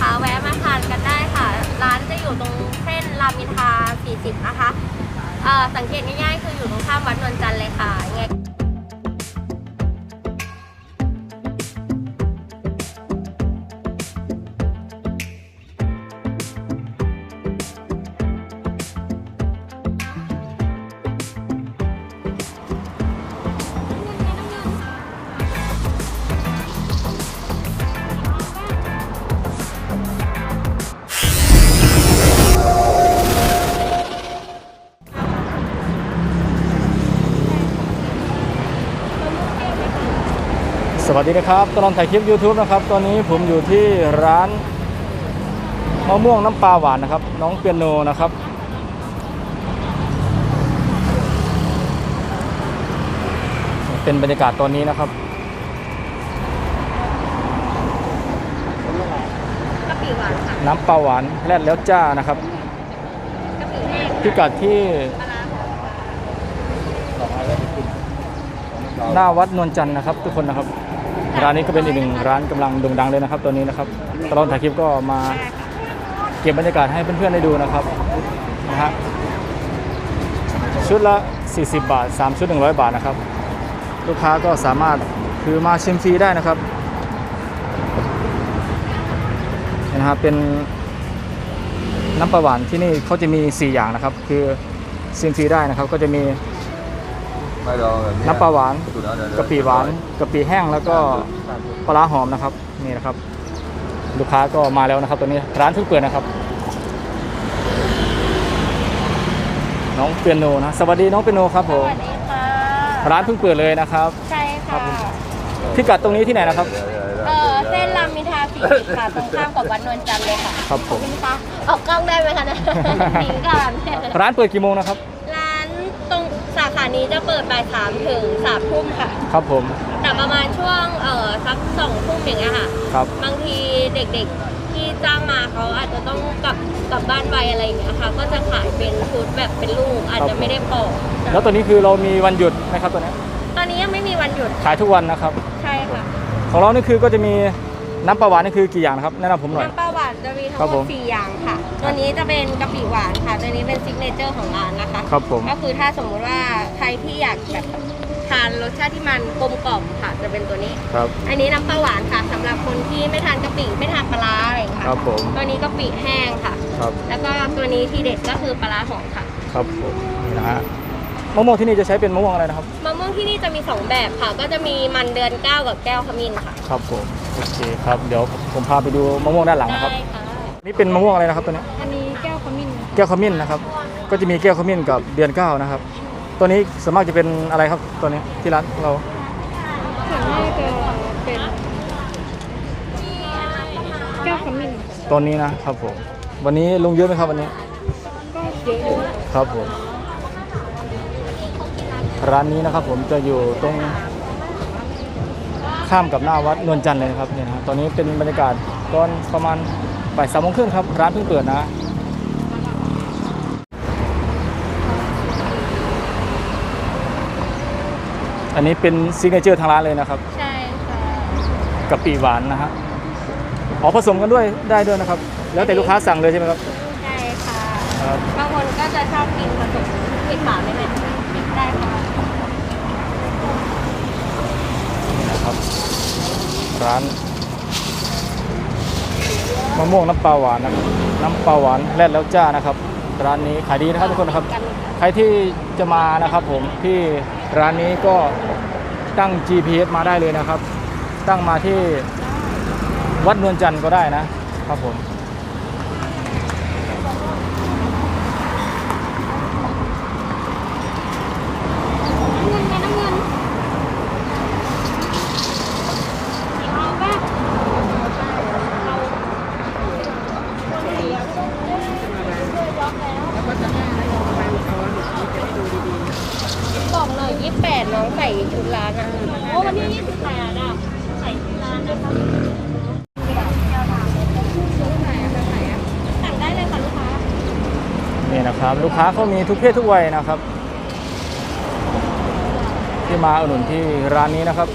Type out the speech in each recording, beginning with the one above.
นะคะ แวะมาทานกันได้ค่ะ ร้านจะอยู่ตรงเส้นรามอินทรา40 นะคะเอ่อสังเกตง่ายๆ คืออยู่ตรงข้ามวัดนวลจันทร์เลยค่ะยังไง สวัสดีนะครับตลอดถ่ายคลิป YouTube นะครับตอนนี้ผมอยู่ที่ร้านมะม่วงน้ำปลาหวานนะครับ น้องเปียโนนะครับ เป็นบรรยากาศตอนนี้นะครับน้ำปลาหวานแล่นแล้วจ้านะครับพิกัดที่หน้าวัดนวลจันทร์นะครับ ทุกคนนะครับ ร้านนี้ก็เป็นอีกหนึ่งร้านกำลังโด่งดังเลยนะครับตอนนี้นะครับตลอดถ่ายคลิปก็มาเก็บบรรยากาศให้เพื่อนๆได้ดูนะครับนะฮะชุดละ 40 บาท 3 ชุด 100 บาทนะครับ ลูกค้าก็สามารถคือมาชิมฟรีได้นะครับนี่นะครับเป็นน้ำปลาหวานที่นี่เขาจะมี 4 อย่างนะครับ คือชิมฟรีได้นะครับก็จะมี นี้น้ำปลาหวานสุดแล้วเดี๋ยวกะปิหวานกะปิแห้งแล้วก็ปลาร้าหอมนะครับ นี่นะครับ ลูกค้าก็มาแล้วนะครับ ตัวนี้ร้านเพิ่งเปิดนะครับ น้องเปียโนนะสวัสดีน้องเปียโนครับผสมวัสดีค่ะร้านเพิ่งเปิดเลยนะครับใช่ค่ะพิกัดตรงนี้ที่ไหนนะครับเดี๋ยวเดี๋ยวเดี๋ยวเออเส้นรามอินทรา40ค่ะตรงข้ามกับวัดนวลจันทร์เลยค่ะครับผมณคะออกกล้องได้ไหมคะเนะหนิงก่อนร้านเปิดกี่โมงนะครับร้านตรงสาขานี้จะเปิดบ่ายสามถึงสามทุ่มค่ะ ครับผม แต่ประมาณช่วงเอ่อสักสองทุ่มอย่างเงี้ยค่ะ ครับ บางทีเด็กๆที่จ้างมาเขาอาจจะต้องกลับกลับบ้านไวอะไรอย่างเงี้ยค่ะ ก็จะขายเป็นชุดแบบเป็นลูกอาจจะไม่ได้ปอกแล้วตัวนี้คือเรามีวันหยุดไหมครับตัวนี้ตอนนี้ยังไม่มีวันหยุดขายทุกวันนะครับ ใช่ค่ะ ของเรานี่คือก็จะมีน้ำปลาหวานนี่คือกี่อย่างนะครับ แนะนำผมหน่อย น้ำปลาหวานจะมีทั้ครังบหมผดมสี่อย่างค่ะ ตัวนี้จะเป็นกะปิหวานค่ะ ตัวนี้เป็นซิกเนเจอร์ของร้านนะคะ ครับผม ก็คือถ้าสมมุติว่าใครที่อยากแบบทานรสชาติที่มันกลมกล่อมค่ะ จะเป็นตัวนี้ ครับ อันนี้น้ำปลาหวานค่ะสำหรับคนที่ไม่ทานกะปิไม่ทานปลาร้าอะไรอย่างเงี้ยครัค่ะบผม ตัวนี้กะปิแห้งค่ะ ครับ แล้วก็ตัวนี้ที่เด็ดก็คือปลาร้าหอมค่ะ ครับผมนี่นะฮะมะม่วงที่นี่จะใช้เป็นมะม่วงอะไรนะครับ มะม่วงที่นี่จะมี 2 แบบค่ะ ก็จะมีมันเดือนเก้ากับแก้วขมิ้นค่ะ ครับผม โอเคครับ เดี๋ยวผมพาไปดูมะม่วงด้านหลังนะครับ ได้ค่ะ นี่เป็นมะม่วงอะไรนะครับตัวนี้อันนี้แก้วขมิ้นแก้วขมิ้นนะครับ ก็จะมีแก้วขมิ้นกับเดือนเก้านะครับ ตัวนี้ส่วนมากจะเป็นอะไรครับตัวนี้ที่ร้านเราส่วนมากจะเป็นแก้วขมิ้นตัวนี้นะครับผม วันนี้ลงเยอะไหมครับวันนี้ ก็เยอะอยู่ครับผม ร้านนี้นะครับผมจะอยู่ตรงข้ามกับหน้าวัดนวลจันทร์เลยนะครับเนี่ยนะตอนนี้เป็นบรรยากาศตอนประมาณ บ่ายสามโมงครึ่งครับ ร้านเพิ่งเปิดนะอันนี้เป็นซิกเนเจอร์ทางร้านเลยนะครับใช่ค่ะกะปิหวานนะฮะอ๋อผสมกันด้วยได้ด้วยนะครับ แล้วแต่ลูกค้าสั่งเลยใช่ไหมครับ ใช่ค่ะครับ บางคนก็จะชอบกินผสมกินหวานไม่เป็นได้ค่ะนะครับ ร้าน มะม่วงน้ำปลาหวานนะครับน้ำปลาหวานแล่นแล้วจ้านะครับ ร้านนี้ขายดีนะครับทุกคนนะครับ ใครที่จะมานะครับผมที่ร้านนี้ก็ตั้ง GPS มาได้เลยนะครับ ตั้งมาที่วัดนวลจันทร์ก็ได้นะครับผม เงินไหมน้ำเงินเอาป่ะบอกหน่อยยี่แป ดน้องใส่ชุดร้านอะโอ้วันนี้ยี่สิบแปดอะใส่ชุดร้านนะคะสั่งได้เลยค่ะลูกค้านี่นะครับ ลูกค้าเขามีทุกเพศทุกวัยนะครับ ที่มาอุดหนุนที่ร้านนี้นะครับ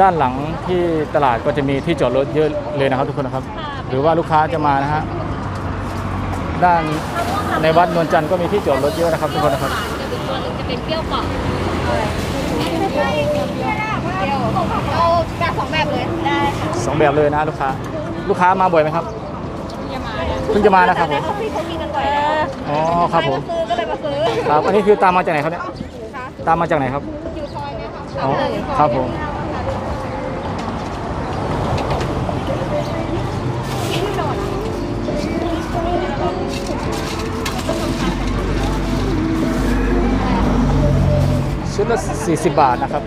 ด้านหลังที่ตลาดก็จะมีที่จอดรถเยอะเลยนะครับ ทุกคนนะครับ หรือว่าลูกค้าจะมานะฮะด้านในวัดนวลจันทร์ก็มีที่จอดรถเยอะนะครับทุกคนนะครับจะ เป็นตัวหนึ่งจะเป็นเปรี้ยวกรอบเอาแบบสองแบบเลยได้ค่ะสองแบบเลยนะลูกค้า ลูกค้ามาบ่อยไหมครับ เพิ่งจะมานะครับผมเขาพี่เขามีกันบ่อยแล้วอ๋อครับผม ซื้อก็เลยมาซื้อครับ อันนี้คือตามมาจากไหนครับเนี่ย ตามมาจากไหนครับ อยู่ซอยเนี่ยค่ะอ๋อครับผม ชุดละ 40 บาทนะครับ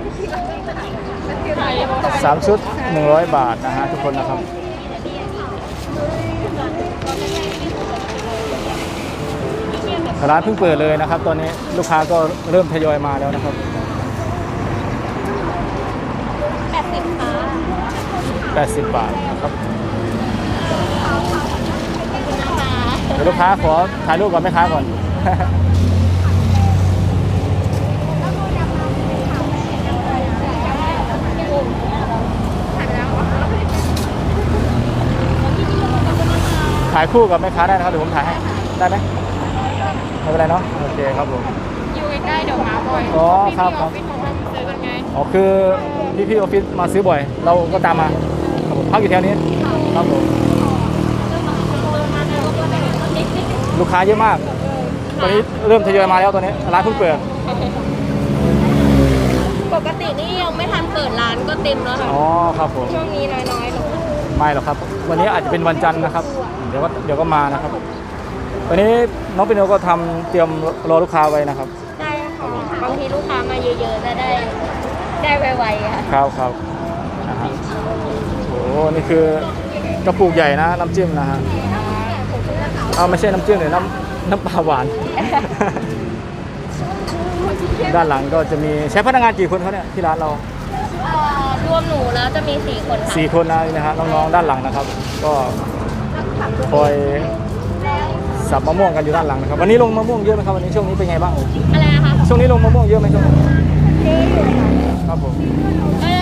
สามชุด 100 บาทนะฮะทุกคนนะครับ ร้านเพิ่งเปิดเลยนะครับ ตอนนี้ลูกค้าก็เริ่มทยอยมาแล้วนะครับแปดสิบค่ะ80 บาทนะครับเดี๋ยวลูกค้าขอถ่ายรูปกับแม่ค้าก่อนายคู่กับแม่ค้าได้นะครับเดี๋ยวผมถ่ายให้ได้ไหมไม่เป็นไรเนาะโอเคครับผมอยู่ใกล้ๆเดี๋ยวมาบ่อยอ๋อครับครับพี่ของเราซื้อกันไงอ๋อคือพี่พี่ๆออฟฟิศมาซื้อบ่อย เราก็ตามมาครับผมพักอยู่แถวนี้ครับผมลูกค้าเยอะมากตอนนี้เริ่มทยอยมาแล้วตอนนี้ร้านเพิ่งเปิดปกตินี่ยังไม่ทันเปิดร้านก็เต็มแล้วค่ะอ๋อครับผมช่วงนี้น้อยๆลงไม่หรอกครับ วันนี้อาจจะเป็นวันจันทร์นะครับ เดี๋ยวก็เดี๋ยวก็มานะครับวันนี้น้องปิโนก็ทำเตรียมรอลูกค้าไว้นะครับได้ค่ะบางทีลูกค้ามาเยอะๆจะได้ได้ไวๆอะค่ะครับครับนะฮะโอ้โหนี่คือกระปุกใหญ่นะน้ำจิ้มนะฮะเอาไม่ใช่น้ำจิ้มเลยน้ำน้ำปลาหวาน ด้านหลังก็จะมีใช้พนักงานกี่คนเขาเนี่ยที่ร้านเรา เอ่อรวมหนูแล้วจะมีสี่คนค่ะ สี่คนนะนี่นะฮะน้องๆด้านหลังนะครับ ก็ คอยสับมะม่วงกันอยู่ด้านหลังนะครับ วันนี้ลงมะม่วงเยอะไหมครับวันนี้ช่วงนี้เป็นไงบ้างอะไรนะคะช่วงนี้ลงมะม่วงเยอะไหมช่วงนี้ครับผมก็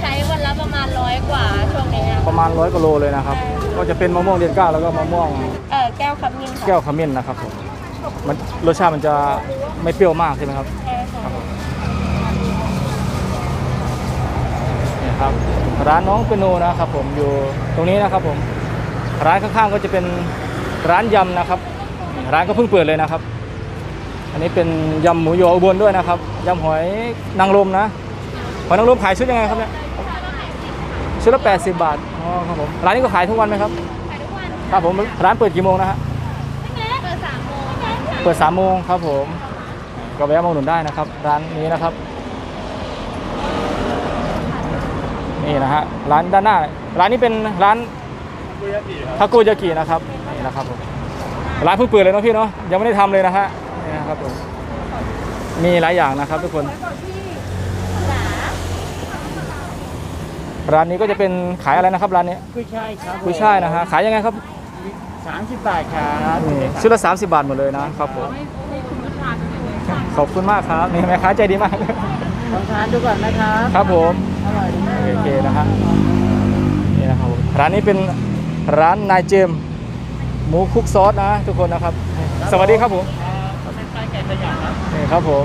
ใช้วันละประมาณร้อยกว่าช่วงนี้อะประมาณร้อยกิโลเลยนะครับ ก็จะเป็นมะม่วงเดือนเก้าแล้วก็มะม่วงเออแก้วขมิ้นค่ะแก้วขมิ้นนะครับผมมันรสชาติมันจะไม่เปรี้ยวมากใช่ไหมครับใช่ค่ะนี่ครับร้านน้องเปยโนนะครับผมอยู่ตรงนี้นะครับผม ร้านข้างๆก็จะเป็นร้านยำนะครับ ร้านก็เพิ่งเปิดเลยนะครับ อันนี้เป็นยำหมูยออุบลด้วยนะครับยำหอยนางรมนะหอยนางรมขายชุดยังไงครับเนี่ยชุดละ80 บาทอ๋อครับผมร้านนี้ก็ขายทุกวันไหมครับขายทุกวันครับผมร้านเปิดกี่โมงนะฮะเปิดสามโมงเปิด3โมงครับผมก็แวะมาอุดหนุนได้นะครับ ร้านนี้นะครับนี่นะฮะร้านด้านหน้า ร้านนี้เป็นร้าน ทาโกยากินะครับนี่นะครับผมร้านเพิ่งเปิดเลยเนาะพี่เนาะยังไม่ได้ทำเลยนะฮะนี่นะครับผมมีหลายอย่างนะครับทุกคน ร้านนี้ก็จะเป็นขายอะไรนะครับร้านนี้กุ้ยช่ายครับกุ้ยช่ายนะฮะขายยังไงครับสามสิบบาทครับนี่ชุดละ30 บาทหมดเลยนะครับผมขอบคุณมากครับนี่แม่ค้าใจดีมาก ลองทานดูก่อนนะครับ ครับผม อร่อยดีโอเคนะฮะนี่นะครับผมร้านนี้เป็น ร้านนายเจมส์หมูคลุกซอสนะทุกคนนะครับ สวัสดีครับผมเขาเป็นป้ายไก่สยามครับนี่ครับผม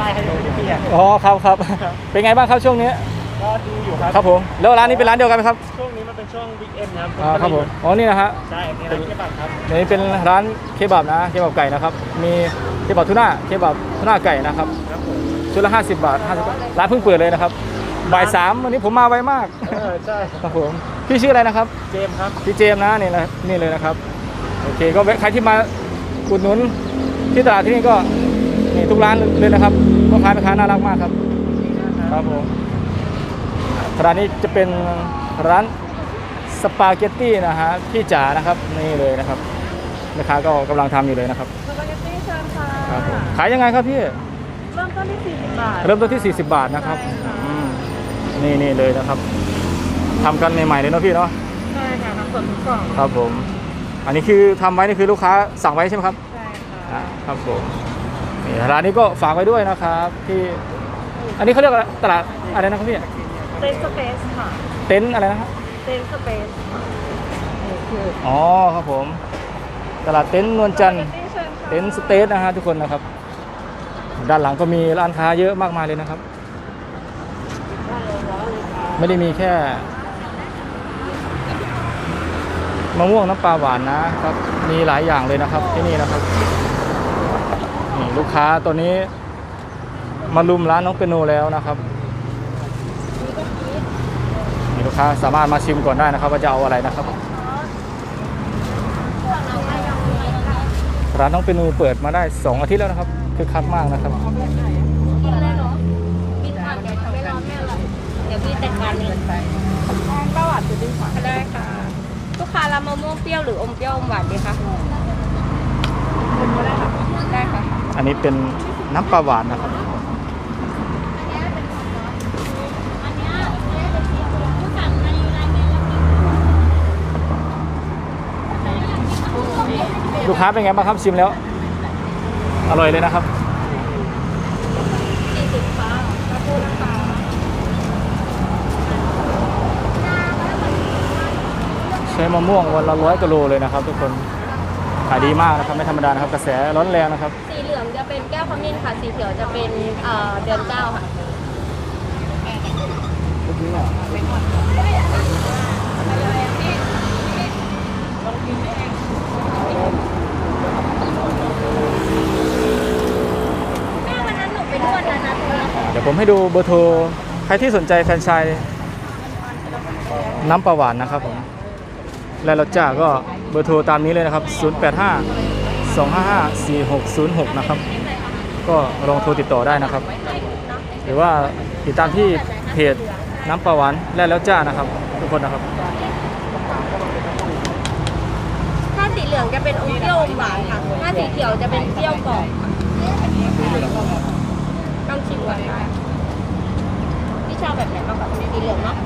ป้ายให้ดูเพี่อะอ๋อครับครับเป็นไงบ้างครับช่วงนี้ก็ดูอยู่ครับครับผมแล้วร้านนี้เป็นร้านเดียวกันไหมครับช่วงนี้มันเป็นช่วงวิกเอ็นครับอ่าครับผมอ๋อนี่นะฮะใช่มีร้านเคบับครับนี่เป็นร้านเคบับนะเคบับไก่นะครับมีเคบับทูน่าเคบับทูน่าไก่นะครับครับผมชุดละ50 บาท50บาทร้านเพิ่งเปิดเลยนะครับ บ่ายสามวันนี้ผมมาไวมากเออใช่ครับผมพี่ชื่ออะไรนะครับเจมส์ครับพี่เจมส์นะนี่นะนี่เลยนะครับโอเคก็แวะใครที่มาอุดหนุนที่ตลาดที่นี่ก็นี่ทุกร้านเลยนะครับพ่อค้าแม่ค้าน่ารักมากครับครับผมร้านนี้จะเป็นร้านสปาเกตตี้นะฮะพี่จ๋านะครับนี่เลยนะครับแม่ค้าก็กำลังทำอยู่เลยนะครับสปาเกตตี้เชิญค่ะครับผมขายยังไงครับพี่เริ่มต้นที่สี่สิบบาทเริ่มต้นที่ 40 บาทนะครับอืม นี่นี่เลยนะครับทำกันใหม่ๆเลยเนาะพี่เนาะใช่ค่ะทำสดทุกกล่องครับผม อันนี้คือทำไว้นี่คือลูกค้าสั่งไว้ใช่ไหมครับ ใช่ค่ะอ่าครับผมนี่ร้านนี้ก็ฝากไว้ด้วยนะครับที่ อันนี้เขาเรียกอะไรตลาดอะไรนะครับพี่อ๋อเต้นสเปซค่ะเต็นท์อะไรนะครับเต้นสเปซค่ะนี่คืออ๋อครับผม ตลาดเต็นท์นวลจันทร์เชิญค่ะเต็นท์สเตทนะฮะทุกคนนะครับ ด้านหลังก็มีร้านค้าเยอะมากมายเลยนะครับ ไม่ได้มีแค่มะม่วงน้ำปลาหวานนะครับ มีหลายอย่างเลยนะครับที่นี่นะครับนี่ลูกค้าตัวนี้ มาลุมร้านน้องเปยโนแล้วนะครับนี่ลูกค้าสามารถมาชิมก่อนได้นะครับ ว่าจะเอาอะไรนะครับ ร้านน้องเปยโนเปิดมาได้ 2 อาทิตย์แล้วนะครับคือคักมากนะครับ ได้ค่ะ ลูกค้ารับมะม่วงเปรี้ยวหรืออมเปรี้ยวอมหวานดีคะได้ค่ะ อันนี้เป็นน้ำปลาหวานนะครับ ลูกค้าเป็นไงบ้างครับชิมแล้ว อร่อยเลยนะครับ สี่สิบค่ะขอบคุณนะคะ ใช้มะม่วงวันละร้อยกิโลเลยนะครับ ทุกคนขายดีมากนะครับไม่ธรรมดานะครับกระแสร้อนแรงนะครับ สีเหลืองจะเป็นแก้วขมิ้นค่ะ สีเขียวจะเป็นเอ่อเดือนเก้าค่ะแม่วันนั้นหนูไปนวดนะนะตรงนี้เดี๋ยวผมให้ดูเบอร์โทรใครที่สนใจแฟรนไชส์น้ำปลาหวานนะครับผม และรสจ้าก็เบอร์โทรตามนี้เลยนะครับ 085 255 4606 นะครับ ก็ลองโทรติดต่อได้นะครับ หรือว่าติดตามที่เพจน้ำปลาหวานและแล้วจ้านะครับ ทุกคนนะครับ ถ้าสีเหลืองจะเป็นอมเปรี้ยวอมหวานค่ะ ถ้าสีเขียวจะเป็นเปรี้ยวกรอบต้องชิมก่อนได้พี่ชอบแบบไหนมากกว่าสีเหลืองเนาะ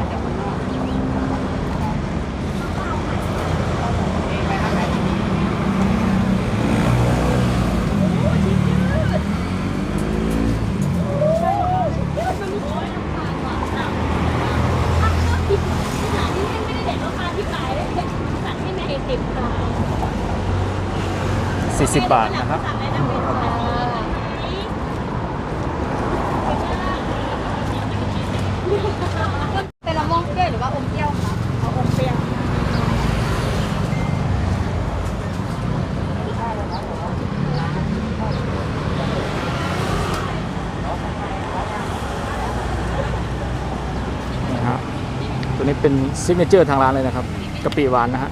40 บาทนะครับ เป็นมะม่วงเปรี้ยวหรือว่าอมเปรี้ยวคะเอาอมเปรี้ยวนะฮะตัวนี้เป็นซิกเนเจอร์ทางร้านเลยนะครับกะปิหวานนะฮะ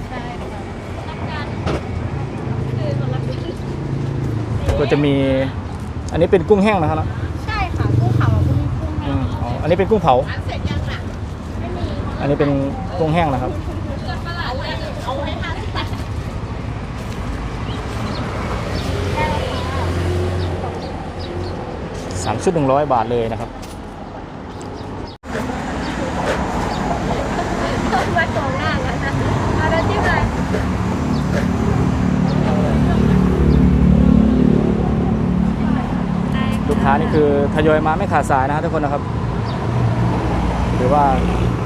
ก็จะมี อันนี้เป็นกุ้งแห้งนะครับเนอะใช่ค่ะกุ้งเผากับกุ้งกุ้งอืมอ๋ออันนี้เป็นกุ้งเผาเสร็จยังอะไม่มีอันนี้เป็นกุ้งแห้งนะครับ เกิดประหลาดเลยเอาไว้ห้าสิบบาทสามชุดหนึ่งร้อยบาทเลยนะครับ ต้นไว้ตรงหน้ากันนะเอาแล้วจิ้มเลยได้ ลูก ค้านี่คือทยอยมาไม่ขาดสายนะครับทุกคนนะครับหรือว่า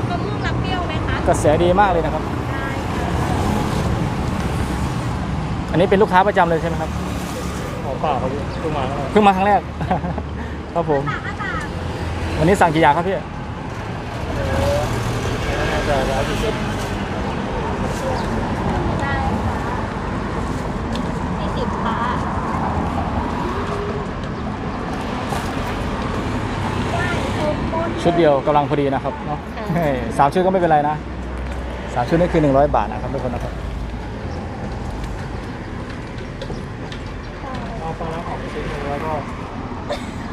มะม่วงรับเปรี้ยวไหมคะกระแสดีมากเลยนะครับ ได้ค่ะอันนี้เป็นลูกค้าประจำเลยใช่ไหมครับขอเปล่าครับพี่เพิ่งมาแล้วเพิ่งมาครั้งแรก ครับผมวันนี้สั่งกี่อย่างครับพี่จะร้อยสี่สิบ ได้ค่ะสี่สิบค่ะ ชุดเดียวกำลังพอดีนะครับเนาะเฮ้ยสามชุดก็ไม่เป็นไรนะสามชุดนี่คือหนึ่งร้อยบาทนะครับทุกคนนะครับเอาปลาร้าของไปชิ้นหนึงแล้วก็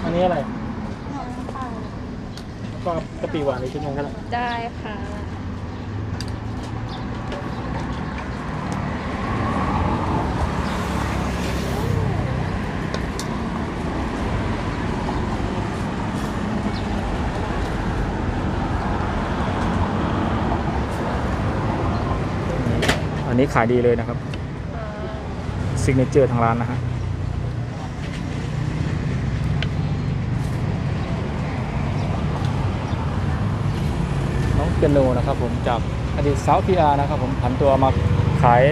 อันนี้อะไรก็กะปิหวานอีกชิ้นหนึงก็ได้ได้ค่ะ นนี้ขายดีเลยนะครับซิกเนเจอร์ทางร้านนะฮะเปียโนนะครับผมจากอดีตสาวพีอาร์นะครับผมผันตัวมาขาย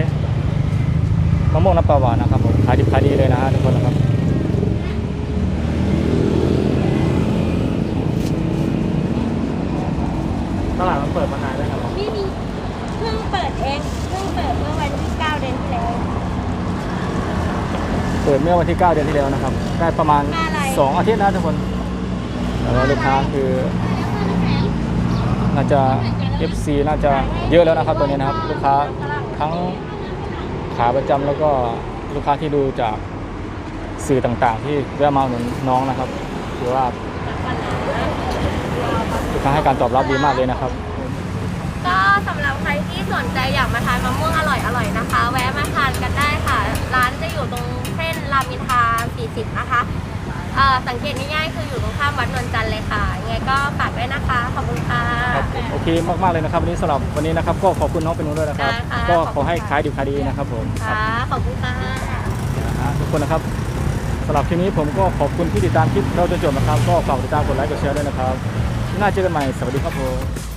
มะม่วงน้ำปลาหวานนะครับผมขายดิบขายดีเลยนะฮะทุกคนนะครับตลาดมันเปิดมานานแล้วครับนี่มีเพิ่งเปิดเองเพิ่งเปิดเมื่อวันที่ 9 เดือนที่แล้ว เปิดเมื่อวันที่ 9 เดือนที่แล้วนะครับ ได้ประมาณอะไร2อาทิตย์นะทุกคนแล้วก็ลูกค้าคือน่าจะ FC น่าจะเยอะแล้วนะครับตัวนี้นะครับ ลูกค้าทั้งขาประจำแล้วก็ลูกค้าที่ดูจากสื่อต่างๆ ที่แวะมาอุดหนุนน้องนะครับถือว่าลูกค้าให้การตอบรับดีมากเลยนะครับก็ สำหรับใครที่สนใจอยากมาทานมะม่วงอร่อยๆนะคะ แวะมาทานกันได้ค่ะ ร้านจะอยู่ตรงเส้นรามอินทรา40 นะคะเอ่อสังเกตง่ายๆคืออยู่ตรงข้ามวัดนวลจันทร์เลยค่ะยังไงก็ฝากด้วยนะคะ ขอบคุณค่ะ ครับผมโอเคมากๆเลยนะครับวันนี้สำหรับวันนี้นะครับ ก็ขอบคุณน้องเป็นนุ่นด้วยนะครับ ได้ค่ะ ก็ขอให้ขายดีขายดีนะครับผมครับ ค่ะขอบคุณค่ะ นะฮะทุกคนนะครับสำหรับคลิปนี้ผมก็ขอบคุณที่ติดตามคลิปเราจนจบนะครับ ก็ฝากติดตามกดไลค์กดแชร์ด้วยนะครับหน้าเจอกันใหม่ สวัสดีครับผม